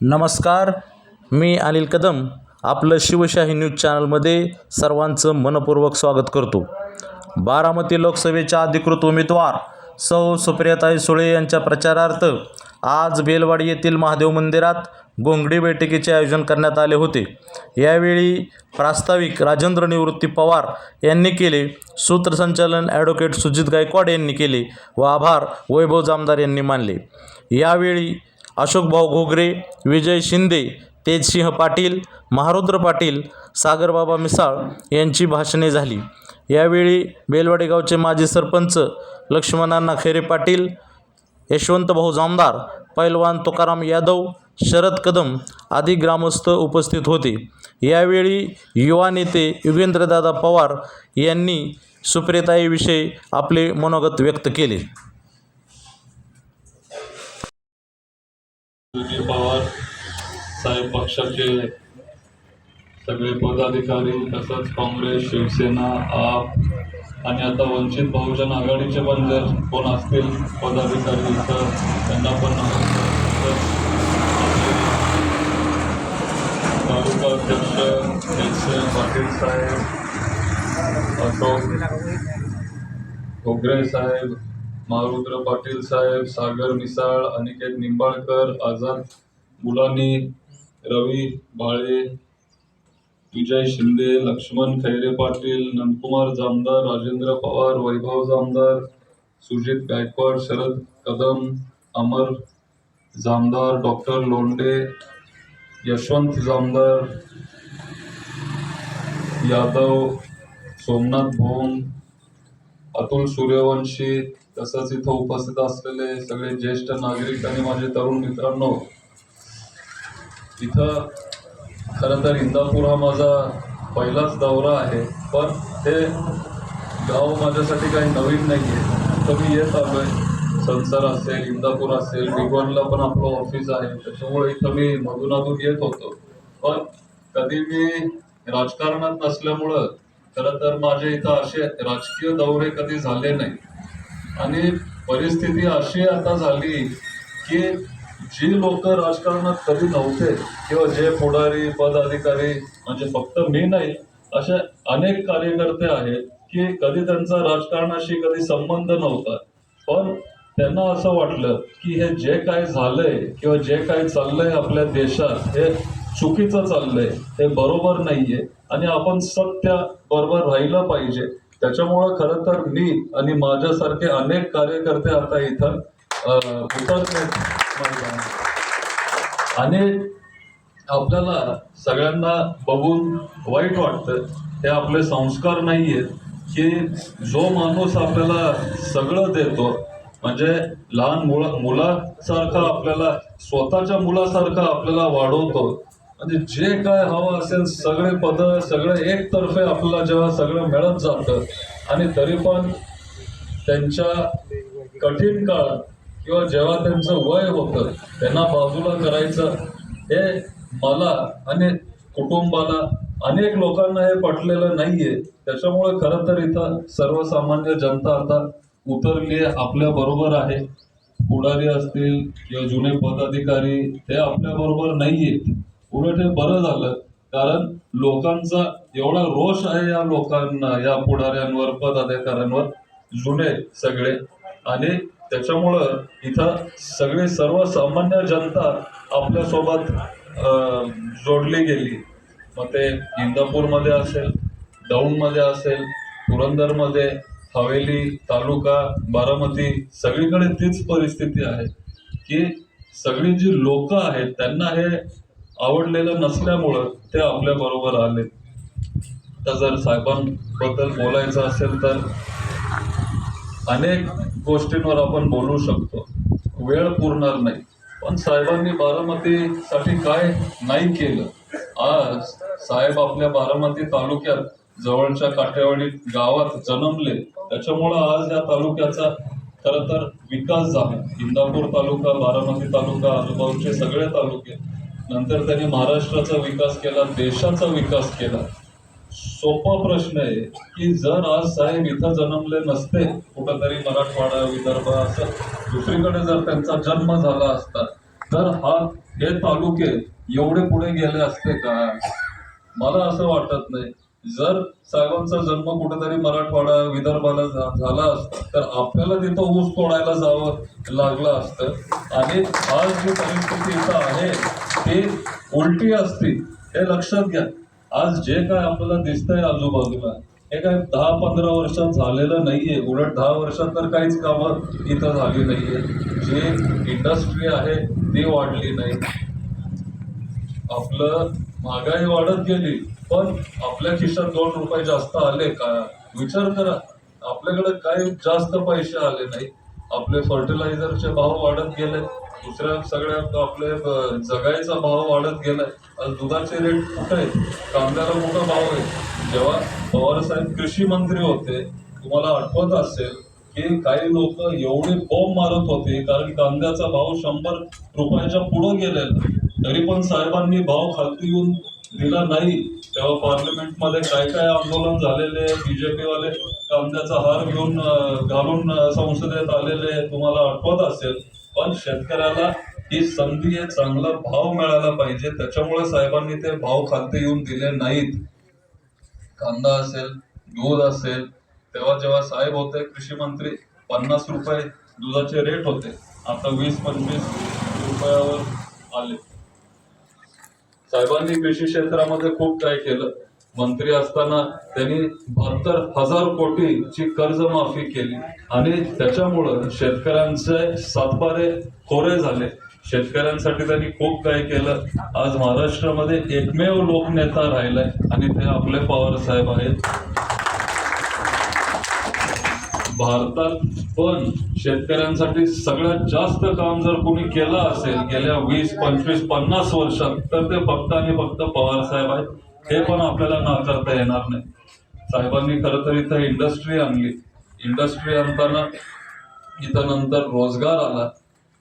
नमस्कार मी अनिल कदम. आपलं शिवशाही न्यूज चॅनलमध्ये सर्वांचं मनपूर्वक स्वागत करतो. बारामती लोकसभेच्या अधिकृत उमेदवार सौ सुप्रियाताई सुळे यांच्या प्रचारार्थ आज बेलवाडी येथील महादेव मंदिरात गोंगडी बैठकीचे आयोजन करण्यात आले होते. यावेळी प्रास्ताविक राजेंद्र निवृत्ती पवार यांनी केले सूत्रसंचालन ॲडव्होकेट सुजित गायकवाड यांनी केले व आभार वैभव जामदार यांनी मानले. यावेळी अशोकभाऊ घोगरे विजय शिंदे तेजसिंह पाटील महारुद्र पाटील सागरबाबा मिसाळ यांची भाषणे झाली. यावेळी बेलवाडेगावचे माजी सरपंच लक्ष्मणांना खैरे पाटील यशवंतभाऊ जामदार पैलवान तुकाराम यादव शरद कदम आदी ग्रामस्थ उपस्थित होते. यावेळी युवा नेते युगेंद्रदादा पवार यांनी सुप्रियताईविषयी आपले मनोगत व्यक्त केले. पवार साहेब पक्षाचे सगळे पदाधिकारी तसंच काँग्रेस शिवसेना आप आणि आता वंचित बहुजन आघाडीचे पण जर कोण असतील पदाधिकारी तर त्यांना पण तालुका अध्यक्ष एस पाटील साहेब अशोक घोगरे साहेब मारुद्र पाटील साहेब सागर मिसाळ अनिकेत निंबाळकर आझाद मुलानी रवी भाळे विजय शिंदे लक्ष्मण खैरे पाटील नंदकुमार जामदार राजेंद्र पवार वैभव जामदार सुजित गायकवाड शरद कदम अमर जामदार डॉक्टर लोंडे यशवंत जामदार यादव सोमनाथ भोम अतुल सूर्यवंशी तसंच इथं उपस्थित असलेले सगळे ज्येष्ठ नागरिक आणि माझे तरुण मित्रांनो इथं खरं तर इंदापूर हा माझा पहिलाच दौरा आहे पण हे गाव माझ्यासाठी काही नवीन नाही आहे तर मी येत आलोय. संसार असेल इंदापूर असेल डिगवनला पण आपलं ऑफिस आहे. त्याच्यामुळे इथं मी मधूनमधून येत होतो. पण कधी मी राजकारणात नसल्यामुळं खरं तर माझे इथं असे राजकीय दौरे कधी झाले नाही. आणि परिस्थिती अशी आता झाली की जी लोक राजकारणात कधी नव्हते किंवा जे पुढारी पदाधिकारी म्हणजे फक्त मी नाही असे अनेक कार्यकर्ते आहेत की कधी त्यांचा राजकारणाशी कधी संबंध नव्हता. पण त्यांना असं वाटलं की हे जे काय झालंय किंवा जे काय चाललंय आपल्या देशात हे चुकीचं चाललंय हे बरोबर नाहीये आणि आपण सत्य बरोबर राहिलं पाहिजे. त्याच्यामुळं खरं तर मी आणि माझ्यासारखे अनेक कार्यकर्ते आता इथं आणि आपल्याला सगळ्यांना बघून वाईट वाटतं हे आपले संस्कार नाहीयेत की जो माणूस आपल्याला सगळं देतो म्हणजे लहान मुला मुलासारखा आपल्याला स्वतःच्या मुलासारखा आपल्याला वाढवतो म्हणजे जे काय हवं असेल सगळे पद सगळे एकतर्फे आपल्याला जेव्हा सगळं मिळत जातं आणि तरी पण त्यांच्या कठीण काळात किंवा जेव्हा त्यांचं वय होतं त्यांना बाजूला करायचं हे मला आणि कुटुंबाला अनेक लोकांना हे पटलेलं नाहीये. त्याच्यामुळे खरं तर इथं सर्वसामान्य जनता आता उतरली आहे आपल्या बरोबर आहे. पुढारी असतील किंवा जुने पदाधिकारी हे आपल्या बरोबर नाहीयेत. उलट हे बरं झालं. कारण लोकांचा एवढा रोष आहे या लोकांना या पुढाऱ्यांवर पदाधिकाऱ्यांवर जुने सगळे. आणि त्याच्यामुळं इथं सगळी सर्वसामान्य जनता आपल्यासोबत जोडली गेली. मग ते इंदापूरमध्ये असेल दौंडमध्ये असेल पुरंदरमध्ये हवेली तालुका बारामती सगळीकडे तीच परिस्थिती आहे की सगळी जी लोक आहेत त्यांना हे आवडलेलं नसल्यामुळं ते आपल्या बरोबर आले. तर जर साहेबांबद्दल बोलायचं असेल तर अनेक गोष्टींवर आपण बोलू शकतो. वेळ पुरणार नाही. पण साहेबांनी बारामतीसाठी काय नाही केलं? आज साहेब आपल्या बारामती तालुक्यात जवळच्या काठेवाडी गावात जन्मले. त्याच्यामुळं आज या तालुक्याचा खरं तर विकास झाला. इंदापूर तालुका बारामती तालुका आजूबाजूचे सगळे तालुके. नंतर त्यांनी महाराष्ट्राचा विकास केला देशाचा विकास केला. सोपा प्रश्न आहे की जर आज साहेब इथं जन्मले नसते कुठंतरी मराठवाडा विदर्भ असं दुसरीकडे जर त्यांचा जन्म झाला असता तर हा हे तालुके एवढे पुढे गेले असते का? मला असं वाटत नाही. जर साहेबांचा जन्म कुठेतरी मराठवाडा विदर्भाला झाला असता तर आपल्याला तिथं ऊस तोडायला जावं लागलं असतं. आणि आज जी परिस्थिती इथं आहे ती उलटी असती हे लक्षात घ्या. आज जे काय आपल्याला दिसतंय आजूबाजूला हे काय दहा पंधरा वर्षात झालेलं नाहीये. उलट दहा वर्षात तर काहीच कामं इथं झाली नाहीये. जी इंडस्ट्री आहे ती वाढली नाही. आपलं महागाई वाढत गेली पण आपल्या खिशात दोन रुपये जास्त आले का? विचार करा. आपल्याकडे काही जास्त पैसे आले नाही. आपले फर्टिलायझरचे भाव वाढत गेले. दुसऱ्या सगळ्या आपले जगायचा भाव वाढत गेलाय. आणि दुधाचे रेट कुठे आहेत कांद्याला मोठा भाव आहे. जेव्हा पवार साहेब कृषी मंत्री होते तुम्हाला आठवत असेल की काही लोक एवढे बॉम्ब मारत होते कारण कांद्याचा भाव शंभर रुपयाच्या पुढे गेलेला. तरी पण साहेबांनी भाव खालती येऊन दिला नाही. तेव्हा पार्लमेंटमध्ये काय काय आंदोलन झालेले बीजेपी वाले कांद्याचा हार घेऊन घालून संसदेत आलेले तुम्हाला आठवत असेल? पण शेतकऱ्याला ही संधी आहे चांगला भाव मिळाला पाहिजे. त्याच्यामुळे साहेबांनी ते भाव खाते येऊन दिले नाहीत. कांदा असेल दूध असेल तेव्हा जेव्हा साहेब होते कृषी मंत्री पन्नास रुपये दुधाचे रेट होते. आता वीस पंचवीस रुपयावर आले. साहेबांनी कृषी क्षेत्रामध्ये खूप काय केलं. मंत्री असताना त्यांनी बहात्तर हजार कोटीची कर्जमाफी केली. आणि त्याच्यामुळं शेतकऱ्यांचे सातबारे कोरे झाले. शेतकऱ्यांसाठी त्यांनी खूप काय केलं. आज महाराष्ट्रामध्ये एकमेव लोकनेता राहिलाय आणि ते आपले पवार साहेब आहेत. भारतात पण शेतकऱ्यांसाठी सगळ्यात जास्त काम जर कोणी केलं असेल गेल्या वीस पंचवीस पन्नास वर्षात तर ते फक्त आणि फक्त पवार साहेब आहेत. हे पण आपल्याला नाकारता येणार नाही. साहेबांनी खरं तर इथं इंडस्ट्री आणली. इंडस्ट्री आणताना इथं नंतर रोजगार आला.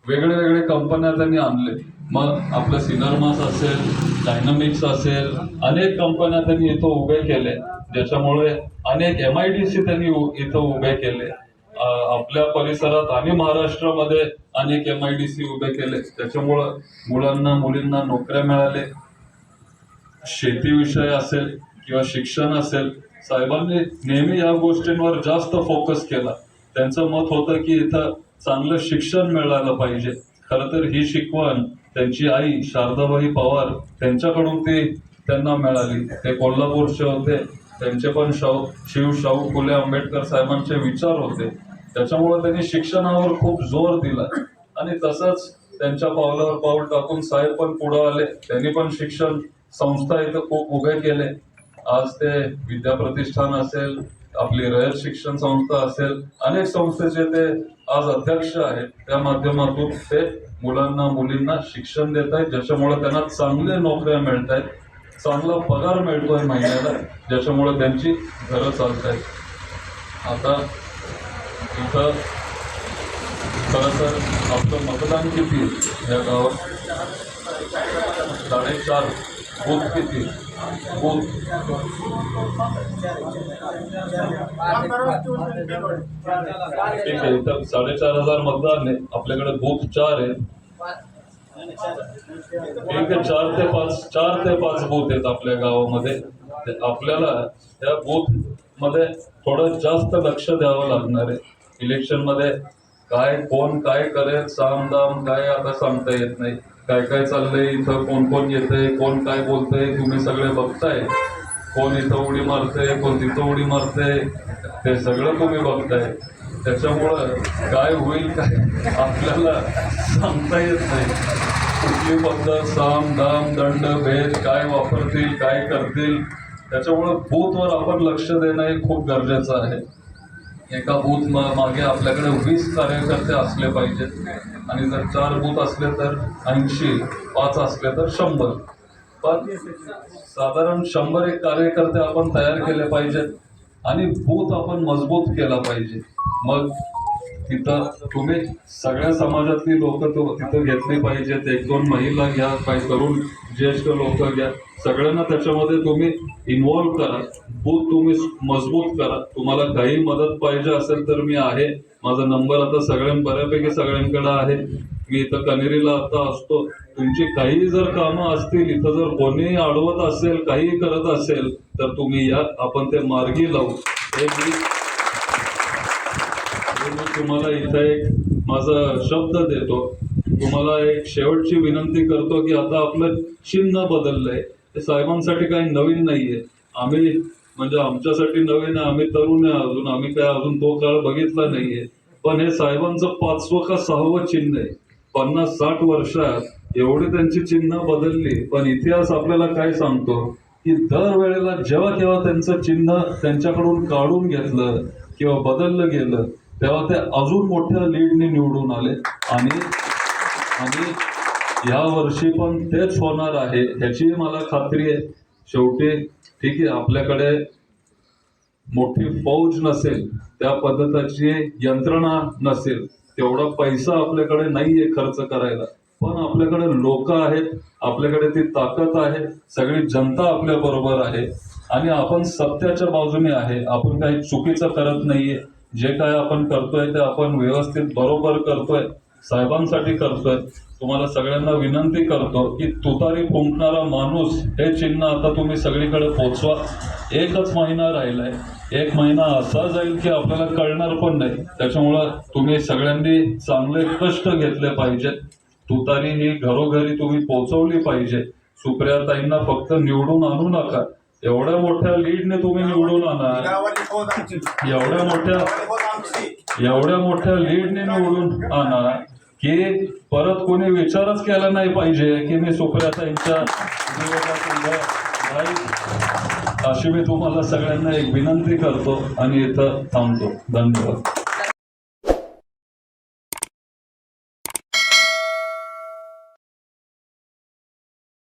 वेगळे वेगळे कंपन्या त्यांनी आणले. मग आपलं सिनरमास असेल डायनामिक्स असेल अनेक कंपन्या त्यांनी इथं उभे केले. ज्याच्यामुळे अनेक एम आय डी सी त्यांनी इथं उभे केले. आपल्या परिसरात आणि महाराष्ट्रामध्ये अनेक एम आय डी सी उभे केले. त्याच्यामुळं मुलांना मुलींना नोकऱ्या मिळाले शेतीविषय असेल किंवा शिक्षण असेल साहेबांनी नेहमी या गोष्टींवर जास्त फोकस केला. त्यांचं मत होतं की इथं चांगलं शिक्षण मिळालं पाहिजे. खरं तर ही शिकवण त्यांची आई शारदाबाई पवार त्यांच्याकडून ती त्यांना मिळाली. ते कोल्हापूरचे होते. त्यांचे पण शाहू शिव शाहू फुले आंबेडकर साहेबांचे विचार होते. त्याच्यामुळे त्यांनी शिक्षणावर खूप जोर दिला. आणि तसंच त्यांच्या पावलावर पाऊल टाकून साहेब पण पुढे आले. त्यांनी पण शिक्षण संस्था इथं खूप उभे केले. आज ते विद्या प्रतिष्ठान असेल आपली रयत शिक्षण संस्था असेल अनेक संस्थेचे ते आज अध्यक्ष आहेत त्या माध्यमातून ते मुलांना मुलींना शिक्षण देत आहेत ज्याच्यामुळे त्यांना चांगले नोकऱ्या मिळत आहेत चांगला पगार मिळतोय महिन्याला ज्याच्यामुळे त्यांची घरं चालत आहेत आता इथं खरं तर आपलं मतदान किती या गावात? साडेचार बूथ किती? बूथ. ठीक आहे इथं साडेचार हजार मतदान आहे. आपल्याकडे बूथ चार आहे. एक चार ते पाच चार ते पाच बूथ आहेत आपल्या गावामध्ये. आपल्याला त्या बूथमध्ये थोडं जास्त लक्ष द्यावं लागणार आहे. इलेक्शनमध्ये काय कोण काय करेल साम दाम काय आता सांगता येत नाही. काय काय चाललंय इथं कोण कोण येतंय कोण काय बोलतंय तुम्ही सगळे बघताय. कोण इथं उडी मारतंय कोण तिथं उडी मारतंय ते सगळं तुम्ही बघताय. त्याच्यामुळं काय होईल काय आपल्याला सांगता येत नाही. कुठली पद्धत साम दाम दंड भेद काय वापरतील काय करतील त्याच्यामुळं बूथवर आपण लक्ष देणं हे खूप गरजेचं आहे. एका बूथ मा- मागे आपल्याकडे वीस कार्यकर्ते असले पाहिजेत आणि जर चार बूथ असले तर ऐंशी पाच असले तर शंभर. पण साधारण शंभर एक कार्यकर्ते आपण तयार केले पाहिजेत आणि बूथ आपण मजबूत केला पाहिजे. मग तिथं तुम्ही सगळ्या समाजातली लोक तिथं घेतली पाहिजेत. एक दोन महिला घ्या काही तरुण ज्येष्ठ लोक घ्या. सगळ्यांना त्याच्यामध्ये तुम्ही इन्व्हॉल्व करा. बूथ तुम्ही मजबूत करा. तुम्हाला काही मदत पाहिजे असेल तर मी आहे. माझा नंबर आता सगळ्यां बऱ्यापैकी सगळ्यांकडे आहे. मी इथं कनेरीला आता असतो. तुमची काही जर कामं असतील इथं जर कोणी अडवत असेल काही करत असेल तर तुम्ही या. आपण ते मार्गी लावू. हे हे मी तुम्हाला इथं एक माझा शब्द देतो. तुम्हाला एक शेवटची विनंती करतो की आता आपलं चिन्ह बदललंय. ते साहेबांसाठी काही नवीन नाहीये. आम्ही म्हणजे आमच्यासाठी नवीन आहे. आम्ही तरुण आहे अजून. आम्ही काय अजून तो काळ बघितला नाहीये. पण हे साहेबांचं पाचवं का सहावं चिन्ह आहे. पन्नास साठ वर्षात एवढी त्यांची चिन्ह बदलली. पण इतिहास आपल्याला काय सांगतो? की दरवेळेला जेव्हा केव्हा त्यांचं चिन्ह त्यांच्याकडून काढून घेतलं किंवा बदललं गेलं तेव्हा ते अजून मोठ्या लीडने निवडून आले. आणि आणि या वर्षी पण तेच होणार आहे ह्याची मला खात्री आहे. शेवटी ठीक आहे आपल्याकडे मोठी फौज नसेल त्या पद्धतीची यंत्रणा नसेल तेवढा पैसा आपल्याकडे नाहीये खर्च करायला. पण आपल्याकडे लोक आहेत आपल्याकडे ती ताकद आहे सगळी जनता आपल्या बरोबर आहे. आणि आपण सत्याच्या बाजूने आहे आपण काही चुकीचं करत नाहीये. जे काय आपण करतोय ते आपण व्यवस्थित बरोबर करतोय साहेबांसाठी करतोय. तुम्हाला सगळ्यांना विनंती करतो की तुतारी फुंकणारा माणूस हे चिन्ह आता तुम्ही सगळीकडे पोचवा. एकच महिना राहिलाय. एक महिना असा जाईल की आपल्याला कळणार पण नाही. त्याच्यामुळं तुम्ही सगळ्यांनी चांगले कष्ट घेतले पाहिजेत. तुतारी ही घरोघरी तुम्ही पोचवली पाहिजे. सुप्रियाताईंना फक्त निवडून आणू नका. एवढ्या मोठ्या लीडने तुम्ही निवडून आणा गावाची फौज आमची. एवढ्या मोठ्या एवढ्या मोठ्या लीडने निवडून आणा की परत कोणी विचारच केला नाही पाहिजे की मी सुप्रियाताईंच्या अशी मी तुम्हाला सगळ्यांना एक विनंती करतो आणि इथं थांबतो. धन्यवाद.